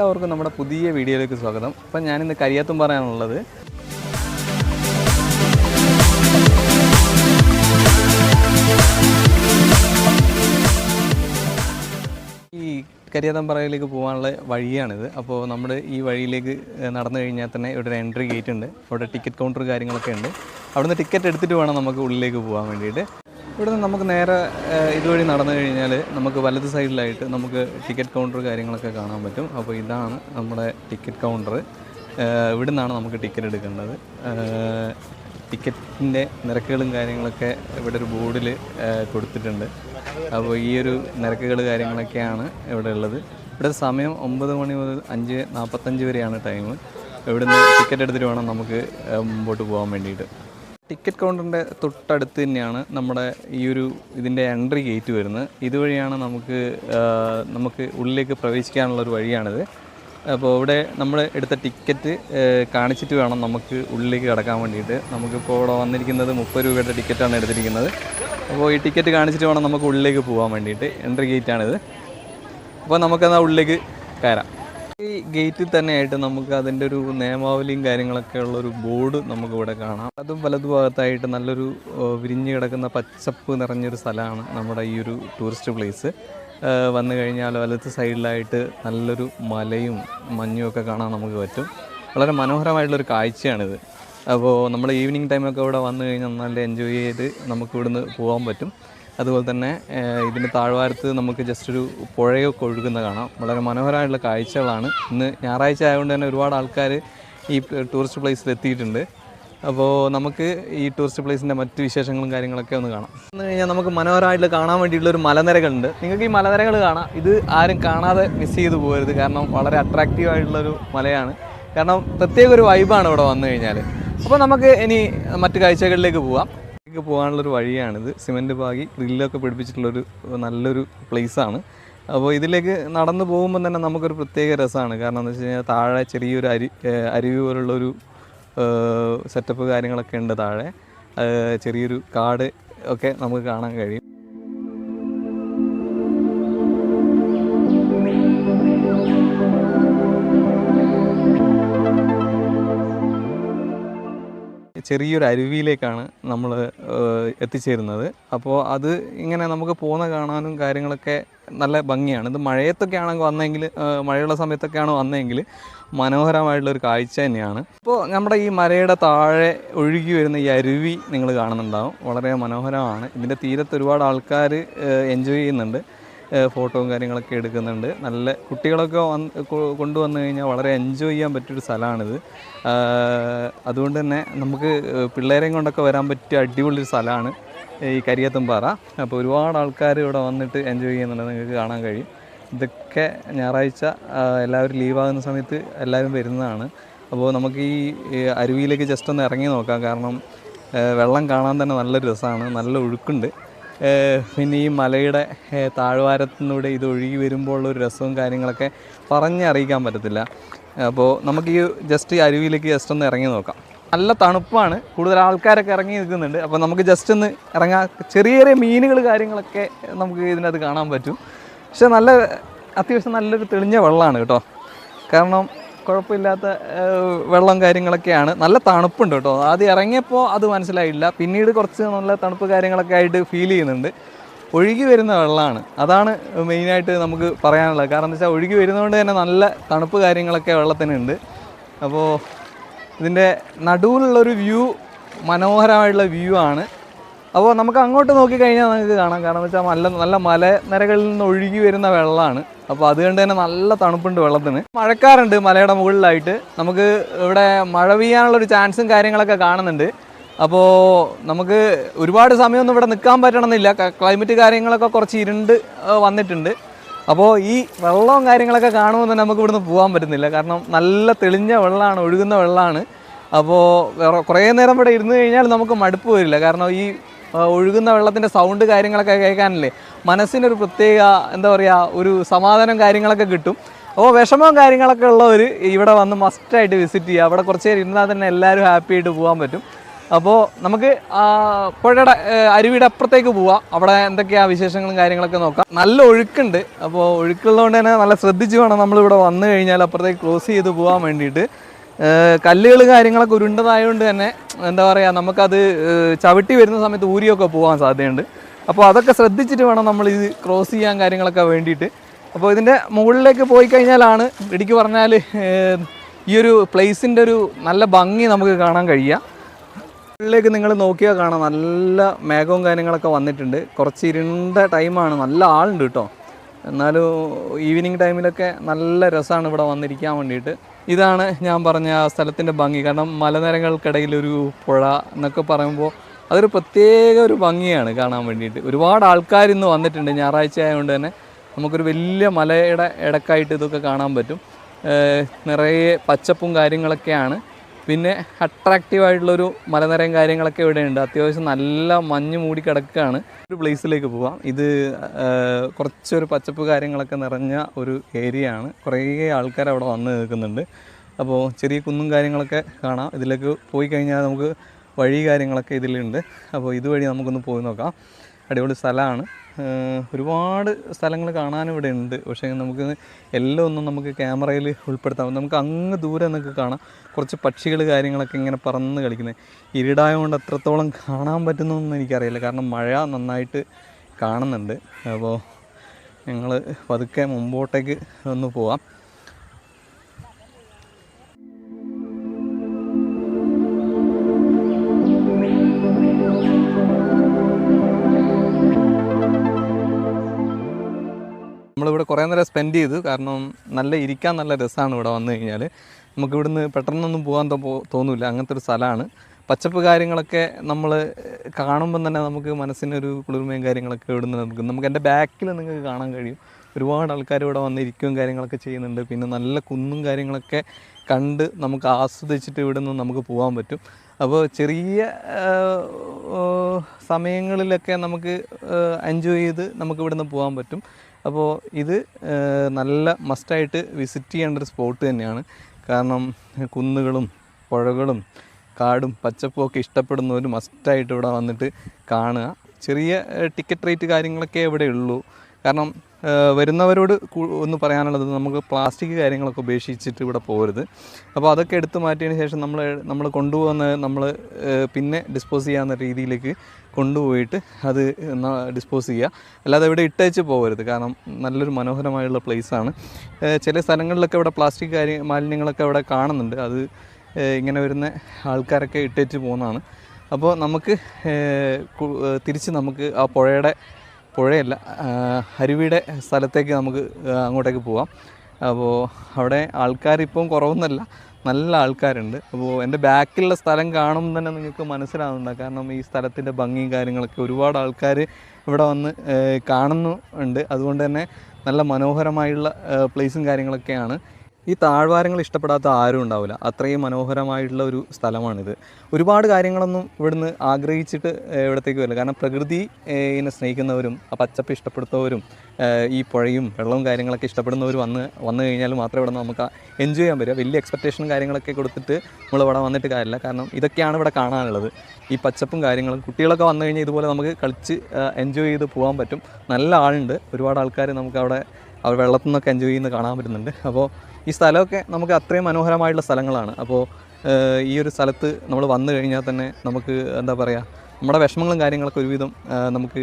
എല്ലാവർക്കും നമ്മുടെ പുതിയ വീഡിയോയിലേക്ക് സ്വാഗതം. അപ്പം ഞാനിന്ന് കരിയാത്തും പറയാനുള്ളത്. ഈ കരിയാത്തമ്പറയിലേക്ക് പോകാനുള്ള വഴിയാണിത്. അപ്പോൾ നമ്മൾ ഈ വഴിയിലേക്ക് നടന്നു കഴിഞ്ഞാൽ തന്നെ ഇവിടെ ഒരു എൻട്രി ഗേറ്റ് ഉണ്ട്. അവിടെ ടിക്കറ്റ് കൗണ്ടർ കാര്യങ്ങളൊക്കെ ഉണ്ട്. അവിടുന്ന് ടിക്കറ്റ് എടുത്തിട്ട് വേണം നമുക്ക് ഉള്ളിലേക്ക് പോകാൻ വേണ്ടിയിട്ട്. ഇവിടെ നിന്ന് നമുക്ക് നേരെ ഇതുവഴി നടന്നു കഴിഞ്ഞാൽ നമുക്ക് വലത് സൈഡിലായിട്ട് നമുക്ക് ടിക്കറ്റ് കൗണ്ടർ കാര്യങ്ങളൊക്കെ കാണാൻ പറ്റും. അപ്പോൾ ഇതാണ് നമ്മുടെ ടിക്കറ്റ് കൗണ്ടർ. ഇവിടെ നിന്നാണ് നമുക്ക് ടിക്കറ്റ് എടുക്കേണ്ടത്. ടിക്കറ്റിന്റെ നിരക്കുകളും കാര്യങ്ങളൊക്കെ ഇവിടെ ഒരു ബോർഡിൽ കൊടുത്തിട്ടുണ്ട്. അപ്പോൾ ഈ ഒരു നിരക്കുകൾ കാര്യങ്ങളൊക്കെയാണ് ഇവിടെ ഉള്ളത്. ഇവിടെ സമയം ഒമ്പത് മണി മുതൽ അഞ്ച് നാൽപ്പത്തഞ്ച് വരെയാണ് ടൈം. ഇവിടുന്ന് ടിക്കറ്റ് എടുത്തിട്ട് വേണം നമുക്ക് മുമ്പോട്ട് പോകാൻ വേണ്ടിയിട്ട്. ടിക്കറ്റ് കൗണ്ടറിന്റെ തൊട്ടടുത്ത് തന്നെയാണ് നമ്മുടെ ഈ ഒരു ഇതിന്റെ എൻട്രി ഗേറ്റ് വരുന്നത്. ഇതുവഴിയാണ് നമുക്ക് നമുക്ക് ഉള്ളിലേക്ക് പ്രവേശിക്കാനുള്ള ഒരു വഴിയാണിത്. അപ്പോൾ ഇവിടെ നമ്മൾ എടുത്ത ടിക്കറ്റ് കാണിച്ചിട്ട് വേണം നമുക്ക് ഉള്ളിലേക്ക് കടക്കാൻ വേണ്ടിയിട്ട്. നമുക്കിപ്പോൾ ഇവിടെ വന്നിരിക്കുന്നത് മുപ്പത് രൂപയുടെ ടിക്കറ്റാണ് എടുത്തിരിക്കുന്നത്. അപ്പോൾ ഈ ടിക്കറ്റ് കാണിച്ചിട്ട് വേണം നമുക്ക് ഉള്ളിലേക്ക് പോകാൻ വേണ്ടിയിട്ട്. എൻട്രി ഗേറ്റാണിത് അപ്പോൾ നമുക്കെന്നാൽ ഉള്ളിലേക്ക് കയറാം. ഈ ഗേറ്റിൽ തന്നെയായിട്ട് നമുക്ക് അതിന്റെ ഒരു നിയമാവലിയും കാര്യങ്ങളൊക്കെ ഉള്ളൊരു ബോർഡ് നമുക്ക് ഇവിടെ കാണാം. അതും വലതു ഭാഗത്തായിട്ട് നല്ലൊരു വിരിഞ്ഞു വിരിഞ്ഞ് കിടക്കുന്ന പച്ചപ്പ് നിറഞ്ഞൊരു സ്ഥലമാണ് നമ്മുടെ ഈ ഒരു ടൂറിസ്റ്റ് പ്ലേസ് വന്നു കഴിഞ്ഞാൽ വലത്ത് സൈഡിലായിട്ട് നല്ലൊരു മലയും മഞ്ഞും ഒക്കെ കാണാൻ നമുക്ക് പറ്റും. വളരെ മനോഹരമായിട്ടുള്ളൊരു കാഴ്ചയാണിത്. അപ്പോൾ നമ്മൾ ഈവനിങ് ടൈമൊക്കെ ഇവിടെ വന്നു കഴിഞ്ഞാൽ നല്ല എൻജോയ് ചെയ്ത് നമുക്ക് ഇവിടുന്ന് പോകാൻ പറ്റും. അതുപോലെ തന്നെ ഇതിന്റെ താഴ്വാരത്ത് നമുക്ക് ജസ്റ്റ് ഒരു പുഴയൊക്കെ ഒഴുകുന്ന കാണാം. വളരെ മനോഹരമായിട്ടുള്ള കാഴ്ചകളാണ്. ഇന്ന് ഞായറാഴ്ച ആയതുകൊണ്ട് തന്നെ ഒരുപാട് ആൾക്കാർ ഈ ടൂറിസ്റ്റ് പ്ലേസിൽ എത്തിയിട്ടുണ്ട്. അപ്പോൾ നമുക്ക് ഈ ടൂറിസ്റ്റ് പ്ലേസിന്റെ മറ്റ് വിശേഷങ്ങളും കാര്യങ്ങളൊക്കെ ഒന്ന് കാണാം. എന്ന് കഴിഞ്ഞാൽ നമുക്ക് മനോഹരമായിട്ട് കാണാൻ വേണ്ടിയിട്ടുള്ള ഒരു മലനിരകളുണ്ട്. നിങ്ങൾക്ക് ഈ മലനിരകൾ കാണാം. ഇത് ആരും കാണാതെ മിസ് ചെയ്ത് പോകരുത്. കാരണം വളരെ അട്രാക്റ്റീവ് ആയിട്ടുള്ളൊരു മലയാണ്. കാരണം പ്രത്യേക ഒരു വൈബാണ് ഇവിടെ വന്നു കഴിഞ്ഞാൽ അപ്പോൾ നമുക്ക് ഇനി മറ്റു കാഴ്ചകളിലേക്ക് പോവാം. ഇതിലേക്ക് പോകാനുള്ളൊരു വഴിയാണിത്. സിമെന്റ് പാകി ഗ്രില്ലൊക്കെ പിടിപ്പിച്ചിട്ടുള്ളൊരു നല്ലൊരു പ്ലേസാണ്. അപ്പോൾ ഇതിലേക്ക് നടന്നു പോകുമ്പോൾ തന്നെ നമുക്കൊരു പ്രത്യേക രസമാണ് കാരണം എന്താ വെച്ച് കഴിഞ്ഞാൽ താഴെ ചെറിയൊരു അരി അരുവി പോലുള്ളൊരു സെറ്റപ്പ് കാര്യങ്ങളൊക്കെ ഉണ്ട് താഴെ. ചെറിയൊരു കാട് ഒക്കെ നമുക്ക് കാണാൻ കഴിയും. ചെറിയൊരു അരുവിയിലേക്കാണ് നമ്മൾ എത്തിച്ചേരുന്നത്. അപ്പോൾ അത് ഇങ്ങനെ നമുക്ക് പോകുന്ന കാണാനും കാര്യങ്ങളൊക്കെ നല്ല ഭംഗിയാണ്. ഇത് മഴയത്തൊക്കെ ആണെങ്കിൽ വന്നെങ്കിൽ മഴയുള്ള സമയത്തൊക്കെ സമയത്തൊക്കെയാണ് വന്നെങ്കിൽ മനോഹരമായിട്ടുള്ളൊരു കാഴ്ച തന്നെയാണ്. ഇപ്പോൾ നമ്മുടെ ഈ മലയുടെ താഴെ ഒഴുകി വരുന്ന ഈ അരുവി നിങ്ങൾ കാണുന്നുണ്ടാവും. വളരെ മനോഹരമാണ്. ഇതിന്റെ തീരത്ത് ഒരുപാട് ആൾക്കാർ എൻജോയ് ചെയ്യുന്നുണ്ട്. ഫോട്ടോയും കാര്യങ്ങളൊക്കെ എടുക്കുന്നുണ്ട്. നല്ല കുട്ടികളൊക്കെ വന്ന് കൊണ്ടുവന്നു കഴിഞ്ഞാൽ വളരെ എൻജോയ് ചെയ്യാൻ പറ്റിയൊരു സ്ഥലമാണിത്. അതുകൊണ്ട് തന്നെ നമുക്ക് പിള്ളേരെയും കൊണ്ടൊക്കെ വരാൻ പറ്റിയ അടിപൊളി സ്ഥലമാണ് ഈ കരിയത്തുംപാറ. അപ്പോൾ ഒരുപാട് ആൾക്കാർ ഇവിടെ വന്നിട്ട് എൻജോയ് ചെയ്യുന്നുണ്ട്. നിങ്ങൾക്ക് കാണാൻ കഴിയും. ഇതൊക്കെ ഞായറാഴ്ച എല്ലാവരും ലീവാകുന്ന സമയത്ത് എല്ലാവരും വരുന്നതാണ്. അപ്പോൾ നമുക്ക് ഈ അരുവിയിലേക്ക് ജസ്റ്റ് ഒന്ന് ഇറങ്ങി നോക്കാം. കാരണം വെള്ളം കാണാൻ തന്നെ നല്ലൊരു രസമാണ്. നല്ല ഒഴുക്കുണ്ട്. പിന്നെ ഈ മലയുടെ ഏഹ് താഴ്വാരത്തിലൂടെ ഇത് ഒഴുകി വരുമ്പോൾ ഒരു രസവും കാര്യങ്ങളൊക്കെ പറഞ്ഞറിയിക്കാൻ പറ്റത്തില്ല. അപ്പോൾ നമുക്ക് ഈ ജസ്റ്റ് ഈ അരുവിയിലേക്ക് ജസ്റ്റ് ഒന്ന് ഇറങ്ങി നോക്കാം. നല്ല തണുപ്പാണ്. കൂടുതൽ ആൾക്കാരൊക്കെ ഇറങ്ങി നിൽക്കുന്നുണ്ട്. അപ്പോൾ നമുക്ക് ജസ്റ്റ് ഒന്ന് ഇറങ്ങാം. ചെറിയ ചെറിയ മീനുകൾ കാര്യങ്ങളൊക്കെ നമുക്ക് ഇതിനകത്ത് കാണാൻ പറ്റും. പക്ഷെ നല്ല അത്യാവശ്യം നല്ലൊരു തെളിഞ്ഞ വെള്ളമാണ് കേട്ടോ. കാരണം കുഴപ്പമില്ലാത്ത വെള്ളം കാര്യങ്ങളൊക്കെയാണ്. നല്ല തണുപ്പുണ്ട് കേട്ടോ. ആദ്യം ഇറങ്ങിയപ്പോൾ അത് മനസ്സിലായില്ല. പിന്നീട് കുറച്ച് നല്ല തണുപ്പ് കാര്യങ്ങളൊക്കെ ആയിട്ട് ഫീൽ ചെയ്യുന്നുണ്ട്. ഒഴുകി വരുന്ന വെള്ളമാണ്. അതാണ് മെയിനായിട്ട് നമുക്ക് പറയാനുള്ളത്. കാരണം എന്താ വെച്ചാൽ ഒഴുകി വരുന്നതുകൊണ്ട് തന്നെ നല്ല തണുപ്പ് കാര്യങ്ങളൊക്കെ വെള്ളത്തിനുണ്ട്. അപ്പോൾ ഇതിന്റെ നടുവിലുള്ളൊരു വ്യൂ മനോഹരമായിട്ടുള്ള വ്യൂ ആണ്. അപ്പോൾ നമുക്ക് അങ്ങോട്ട് നോക്കിക്കഴിഞ്ഞാൽ നമുക്ക് കാണാം. കാരണം വെച്ചാൽ നല്ല നല്ല മലനിരകളിൽ നിന്ന് ഒഴുകി വരുന്ന വെള്ളമാണ്. അപ്പോൾ അതുകൊണ്ട് തന്നെ നല്ല തണുപ്പുണ്ട് വെള്ളത്തിന്. മഴക്കാറുണ്ട് മലയുടെ മുകളിലായിട്ട്. നമുക്ക് ഇവിടെ മഴ പെയ്യാനുള്ളൊരു ചാൻസും കാര്യങ്ങളൊക്കെ കാണുന്നുണ്ട്. അപ്പോൾ നമുക്ക് ഒരുപാട് സമയമൊന്നും ഇവിടെ നിൽക്കാൻ പറ്റണമെന്നില്ല. ക്ലൈമറ്റ് കാര്യങ്ങളൊക്കെ കുറച്ച് ഇരുണ്ട് വന്നിട്ടുണ്ട്. അപ്പോൾ ഈ വെള്ളവും കാര്യങ്ങളൊക്കെ കാണുമ്പോൾ തന്നെ നമുക്ക് ഇവിടുന്ന് പോകാൻ പറ്റുന്നില്ല. കാരണം നല്ല തെളിഞ്ഞ വെള്ളമാണ് ഒഴുകുന്ന വെള്ളമാണ്. അപ്പോൾ കുറേ നേരം ഇവിടെ ഇരുന്ന് കഴിഞ്ഞാൽ നമുക്ക് മടുപ്പ് വരില്ല. കാരണം ഈ ഒഴുകുന്ന വെള്ളത്തിന്റെ സൗണ്ട് കാര്യങ്ങളൊക്കെ കേൾക്കാനല്ലേ? മനസ്സിനൊരു പ്രത്യേക എന്താ പറയുക ഒരു സമാധാനം കാര്യങ്ങളൊക്കെ കിട്ടും. അപ്പോൾ വിഷമവും കാര്യങ്ങളൊക്കെ ഉള്ളവർ ഇവിടെ വന്ന് മസ്റ്റായിട്ട് വിസിറ്റ് ചെയ്യുക. അവിടെ കുറച്ച് നേരം ഇരുന്നാൽ തന്നെ എല്ലാവരും ഹാപ്പി ആയിട്ട് പോകാൻ പറ്റും. അപ്പോൾ നമുക്ക് പുഴയുടെ അരുവിയുടെ അപ്പുറത്തേക്ക് പോവാം. അവിടെ എന്തൊക്കെയാ വിശേഷങ്ങളും കാര്യങ്ങളൊക്കെ നോക്കാം. നല്ല ഒഴുക്കുണ്ട്. അപ്പോൾ ഒഴുക്കുള്ളതുകൊണ്ട് തന്നെ നല്ല ശ്രദ്ധിച്ച് വേണം നമ്മളിവിടെ വന്നു കഴിഞ്ഞാൽ അപ്പുറത്തേക്ക് ക്ലോസ് ചെയ്ത് പോകാൻ വേണ്ടിയിട്ട്. കല്ലുകൾ കാര്യങ്ങളൊക്കെ ഉരുണ്ടതായതുകൊണ്ട് തന്നെ എന്താ പറയുക നമുക്കത് ചവിട്ടി വരുന്ന സമയത്ത് ഊരിയൊക്കെ പോകാൻ സാധ്യതയുണ്ട്. അപ്പോൾ അതൊക്കെ ശ്രദ്ധിച്ചിട്ട് വേണം നമ്മൾ ഇത് ക്രോസ് ചെയ്യാൻ കാര്യങ്ങളൊക്കെ വേണ്ടിയിട്ട്. അപ്പോൾ ഇതിന്റെ മുകളിലേക്ക് പോയി കഴിഞ്ഞാലാണ് ഇടിക്ക് പറഞ്ഞാൽ ഈ ഒരു പ്ലേസിന്റെ ഒരു നല്ല ഭംഗി നമുക്ക് കാണാൻ കഴിയുക. മുകളിലേക്ക് നിങ്ങൾ നോക്കിയാൽ കാണാം നല്ല മേഘവും കാര്യങ്ങളൊക്കെ വന്നിട്ടുണ്ട്. കുറച്ച് ഇരുണ്ട ടൈമാണ് നല്ല ആളുണ്ട് കേട്ടോ. എന്നാലും ഈവനിങ് ടൈമിലൊക്കെ നല്ല രസമാണ് ഇവിടെ വന്നിരിക്കാൻ വേണ്ടിയിട്ട്. ഇതാണ് ഞാൻ പറഞ്ഞ ആ സ്ഥലത്തിന്റെ ഭംഗി. കാരണം മലനിരകൾക്കിടയിൽ ഒരു പുഴ എന്നൊക്കെ പറയുമ്പോൾ അതൊരു പ്രത്യേക ഒരു ഭംഗിയാണ് കാണാൻ വേണ്ടിയിട്ട്. ഒരുപാട് ആൾക്കാർ ഇന്ന് വന്നിട്ടുണ്ട്. ഞായറാഴ്ച ആയതുകൊണ്ട് തന്നെ നമുക്കൊരു വലിയ മലയുടെ ഇടക്കായിട്ട് ഇതൊക്കെ കാണാൻ പറ്റും. നിറയെ പച്ചപ്പും കാര്യങ്ങളൊക്കെയാണ്. പിന്നെ അട്രാക്റ്റീവ് ആയിട്ടുള്ളൊരു മലനിരയും കാര്യങ്ങളൊക്കെ ഇവിടെയുണ്ട്. അത്യാവശ്യം നല്ല മഞ്ഞ് മൂടി കിടക്കുകയാണ് ഒരു പ്ലേസിലേക്ക് പോവാം. ഇത് കുറച്ചൊരു പച്ചപ്പ് കാര്യങ്ങളൊക്കെ നിറഞ്ഞ ഒരു ഏരിയ ആണ്. കുറേ ആൾക്കാർ അവിടെ വന്ന് നിൽക്കുന്നുണ്ട്. അപ്പോൾ ചെറിയ കുന്നും കാര്യങ്ങളൊക്കെ കാണാം. ഇതിലേക്ക് പോയി കഴിഞ്ഞാൽ നമുക്ക് വഴി കാര്യങ്ങളൊക്കെ ഇതിലുണ്ട്. അപ്പോൾ ഇതുവഴി നമുക്കൊന്ന് പോയി നോക്കാം. അടിപൊളി സ്ഥലമാണ്. ഒരുപാട് സ്ഥലങ്ങൾ കാണാനും ഇവിടെ ഉണ്ട്. പക്ഷേ നമുക്ക് എല്ലാം ഒന്നും നമുക്ക് ക്യാമറയിൽ ഉൾപ്പെടുത്താം. നമുക്ക് അങ്ങ് ദൂരെ നിന്നൊക്കെ കാണാം. കുറച്ച് പക്ഷികൾ കാര്യങ്ങളൊക്കെ ഇങ്ങനെ പറന്ന് കളിക്കുന്നത്. ഇരുടായതുകൊണ്ട് എത്രത്തോളം കാണാൻ പറ്റുന്നൊന്നും എനിക്കറിയില്ല. കാരണം മഴ നന്നായിട്ട് കാണുന്നുണ്ട്. അപ്പോൾ ഞങ്ങൾ പതുക്കെ മുമ്പോട്ടേക്ക് ഒന്ന് പോവാം. നമ്മളിവിടെ കുറേ നേരം സ്പെൻഡ് ചെയ്തു. കാരണം നല്ല ഇരിക്കാൻ നല്ല രസമാണ് ഇവിടെ വന്നു കഴിഞ്ഞാൽ നമുക്ക് ഇവിടുന്ന് പെട്ടെന്നൊന്നും പോകാൻ തോന്നില്ല. അങ്ങനത്തെ ഒരു സ്ഥലമാണ്. പച്ചപ്പ് കാര്യങ്ങളൊക്കെ നമ്മൾ കാണുമ്പം തന്നെ നമുക്ക് മനസ്സിനൊരു കുളിർമയും കാര്യങ്ങളൊക്കെ ഇവിടുന്ന് നമുക്ക് നമുക്ക് എന്റെ ബാക്കിൽ നിങ്ങൾക്ക് കാണാൻ കഴിയും. ഒരുപാട് ആൾക്കാർ ഇവിടെ വന്നിരിക്കുകയും കാര്യങ്ങളൊക്കെ ചെയ്യുന്നുണ്ട്. പിന്നെ നല്ല കുന്നും കാര്യങ്ങളൊക്കെ കണ്ട് നമുക്ക് ആസ്വദിച്ചിട്ട് ഇവിടെ നിന്ന് നമുക്ക് പോകാൻ പറ്റും. അപ്പോൾ ചെറിയ സമയങ്ങളിലൊക്കെ നമുക്ക് എൻജോയ് ചെയ്ത് നമുക്ക് ഇവിടുന്ന് പോകാൻ പറ്റും. അപ്പോൾ ഇത് നല്ല മസ്റ്റായിട്ട് വിസിറ്റ് ചെയ്യേണ്ട ഒരു സ്പോട്ട് തന്നെയാണ്. കാരണം കുന്നുകളും പുഴകളും കാടും പച്ചപ്പും ഒക്കെ ഇഷ്ടപ്പെടുന്നവർ മസ്റ്റായിട്ട് ഇവിടെ വന്നിട്ട് കാണുക. ചെറിയ ടിക്കറ്റ് റേറ്റ് കാര്യങ്ങളൊക്കെ ഇവിടെ ഉള്ളൂ കാരണം വരുന്നവരോട് ഒന്ന് പറയാനുള്ളത് നമുക്ക് പ്ലാസ്റ്റിക് കാര്യങ്ങളൊക്കെ ഉപേക്ഷിച്ചിട്ട് ഇവിടെ പോകരുത് അപ്പോൾ അതൊക്കെ എടുത്തു മാറ്റിയതിന് ശേഷം നമ്മൾ നമ്മൾ കൊണ്ടുപോകുന്ന നമ്മൾ പിന്നെ ഡിസ്പോസ് ചെയ്യാവുന്ന രീതിയിലേക്ക് കൊണ്ടുപോയിട്ട് അത് ഡിസ്പോസ് ചെയ്യുക. അല്ലാതെ ഇവിടെ ഇട്ടേച്ച് പോകരുത്. കാരണം നല്ലൊരു മനോഹരമായുള്ള പ്ലേസാണ് ചില സ്ഥലങ്ങളിലൊക്കെ ഇവിടെ പ്ലാസ്റ്റിക് കാര്യ മാലിന്യങ്ങളൊക്കെ ഇവിടെ കാണുന്നുണ്ട്. അത് ഇങ്ങനെ വരുന്ന ആൾക്കാരൊക്കെ ഇട്ടേച്ച് പോകുന്നതാണ്. അപ്പോൾ നമുക്ക് തിരിച്ച് നമുക്ക് ആ പുഴയുടെ പുഴയല്ല അരുവിയുടെ സ്ഥലത്തേക്ക് നമുക്ക് അങ്ങോട്ടേക്ക് പോവാം. അപ്പോൾ അവിടെ ആൾക്കാർ ഇപ്പം കുറവൊന്നുമല്ല നല്ല ആൾക്കാരുണ്ട്. അപ്പോൾ എന്റെ ബാക്കിലുള്ള സ്ഥലം കാണുമ്പോൾ തന്നെ നിങ്ങൾക്ക് മനസ്സിലാവുന്നുണ്ട്. കാരണം ഈ സ്ഥലത്തിന്റെ ഭംഗിയും കാര്യങ്ങളൊക്കെ ഒരുപാട് ആൾക്കാർ ഇവിടെ വന്ന് കാണുന്നുണ്ട്. അതുകൊണ്ട് തന്നെ നല്ല മനോഹരമായുള്ള പ്ലേസും കാര്യങ്ങളൊക്കെയാണ്. ഈ താഴ്വാരങ്ങൾ ഇഷ്ടപ്പെടാത്ത ആരും ഉണ്ടാവില്ല. അത്രയും മനോഹരമായിട്ടുള്ള ഒരു സ്ഥലമാണിത്. ഒരുപാട് കാര്യങ്ങളൊന്നും ഇവിടുന്ന് ആഗ്രഹിച്ചിട്ട് ഇവിടത്തേക്ക് വരില്ല. കാരണം പ്രകൃതി ഇതിനെ സ്നേഹിക്കുന്നവരും ആ പച്ചപ്പ് ഇഷ്ടപ്പെടുത്തവരും ഈ പുഴയും വെള്ളവും കാര്യങ്ങളൊക്കെ ഇഷ്ടപ്പെടുന്നവർ വന്ന് വന്നു കഴിഞ്ഞാൽ മാത്രമേ ഇവിടെ നമുക്ക് എൻജോയ് ചെയ്യാൻ പറ്റുക വലിയ എക്സ്പെക്റ്റേഷനും കാര്യങ്ങളൊക്കെ കൊടുത്തിട്ട് നമ്മൾ ഇവിടെ വന്നിട്ട് കാര്യമില്ല. കാരണം ഇതൊക്കെയാണ് ഇവിടെ കാണാനുള്ളത്. ഈ പച്ചപ്പും കാര്യങ്ങളും കുട്ടികളൊക്കെ വന്നു കഴിഞ്ഞാൽ ഇതുപോലെ നമുക്ക് കളിച്ച് എൻജോയ് ചെയ്ത് പോകാൻ പറ്റും. നല്ല ആളുണ്ട്. ഒരുപാട് ആൾക്കാർ നമുക്ക് അവിടെ അവർ വെള്ളത്തിൽ നിന്നൊക്കെ എൻജോയ് ചെയ്യുന്നത് കാണാൻ പറ്റുന്നുണ്ട്. അപ്പോൾ ഈ സ്ഥലമൊക്കെ നമുക്ക് അത്രയും മനോഹരമായിട്ടുള്ള സ്ഥലങ്ങളാണ്. അപ്പോൾ ഈ ഒരു സ്ഥലത്ത് നമ്മൾ വന്നു കഴിഞ്ഞാൽ തന്നെ നമുക്ക് എന്താ പറയുക നമ്മുടെ വിഷമങ്ങളും കാര്യങ്ങളൊക്കെ ഒരുവിധം നമുക്ക്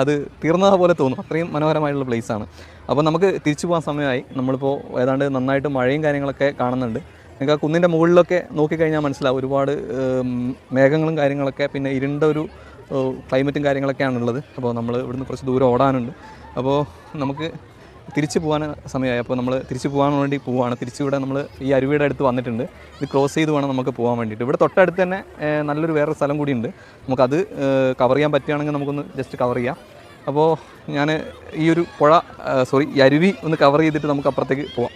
അത് തീർന്നത് പോലെ തോന്നും. അത്രയും മനോഹരമായിട്ടുള്ള പ്ലേസാണ് അപ്പോൾ നമുക്ക് തിരിച്ചു പോകാൻ സമയമായി. നമ്മളിപ്പോൾ ഏതാണ്ട് നന്നായിട്ട് മഴയും കാര്യങ്ങളൊക്കെ കാണുന്നുണ്ട്. നിങ്ങൾക്ക് ആ കുന്നിന്റെ മുകളിലൊക്കെ നോക്കിക്കഴിഞ്ഞാൽ മനസ്സിലാവും ഒരുപാട് മേഘങ്ങളും കാര്യങ്ങളൊക്കെ പിന്നെ ഇരുണ്ട ഒരു ക്ലൈമറ്റും കാര്യങ്ങളൊക്കെയാണുള്ളത്. അപ്പോൾ നമ്മൾ ഇവിടുന്ന് കുറച്ച് ദൂരം ഓടാനുണ്ട്. അപ്പോൾ നമുക്ക് തിരിച്ചു പോകാൻ സമയമായി അപ്പോൾ നമ്മൾ തിരിച്ചു പോകാൻ വേണ്ടി പോവുകയാണ് തിരിച്ചു ഇവിടെ നമ്മൾ ഈ അരുവിയുടെ അടുത്ത് വന്നിട്ടുണ്ട്. ഇത് ക്രോസ് ചെയ്ത് വേണം നമുക്ക് പോകാൻ വേണ്ടിയിട്ട്. ഇവിടെ തൊട്ടടുത്ത് തന്നെ നല്ലൊരു വേറെ സ്ഥലം കൂടിയുണ്ട് നമുക്കത് കവർ ചെയ്യാൻ പറ്റുകയാണെങ്കിൽ നമുക്കൊന്ന് ജസ്റ്റ് കവർ ചെയ്യാം. അപ്പോൾ ഞാൻ ഈ ഒരു പുഴ സോറി ഈ അരുവി ഒന്ന് കവർ ചെയ്തിട്ട് നമുക്ക് അപ്പുറത്തേക്ക് പോവാം.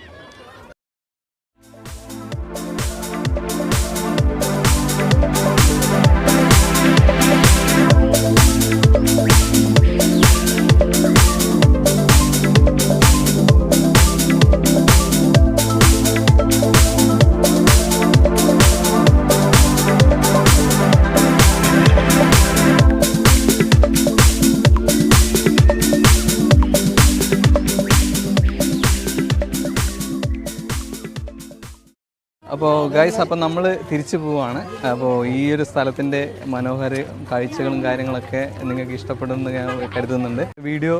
അപ്പോൾ ഗൈസ് അപ്പം നമ്മൾ തിരിച്ചു പോവാണ്. അപ്പോൾ ഈ ഒരു സ്ഥലത്തിന്റെ മനോഹര കാഴ്ചകളും കാര്യങ്ങളൊക്കെ നിങ്ങൾക്ക് ഇഷ്ടപ്പെടുമെന്ന് ഞാൻ കരുതുന്നുണ്ട്. വീഡിയോ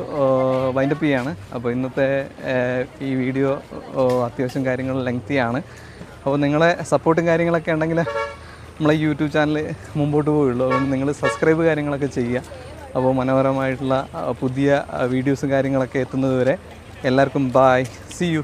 വൈൻഡപ്പ് ചെയ്യാണ്. അപ്പോൾ ഇന്നത്തെ ഈ വീഡിയോ അത്യാവശ്യം കാര്യങ്ങൾ ലെങ്തിയാണ് അപ്പോൾ നിങ്ങളെ സപ്പോർട്ടും കാര്യങ്ങളൊക്കെ ഉണ്ടെങ്കിൽ നമ്മളെ യൂട്യൂബ് ചാനൽ മുമ്പോട്ട് പോവുള്ളൂ. അതുകൊണ്ട് നിങ്ങൾ സബ്സ്ക്രൈബ് കാര്യങ്ങളൊക്കെ ചെയ്യുക. അപ്പോൾ മനോഹരമായിട്ടുള്ള പുതിയ വീഡിയോസും കാര്യങ്ങളൊക്കെ എത്തുന്നതുവരെ എല്ലാവർക്കും ബായ് സി യു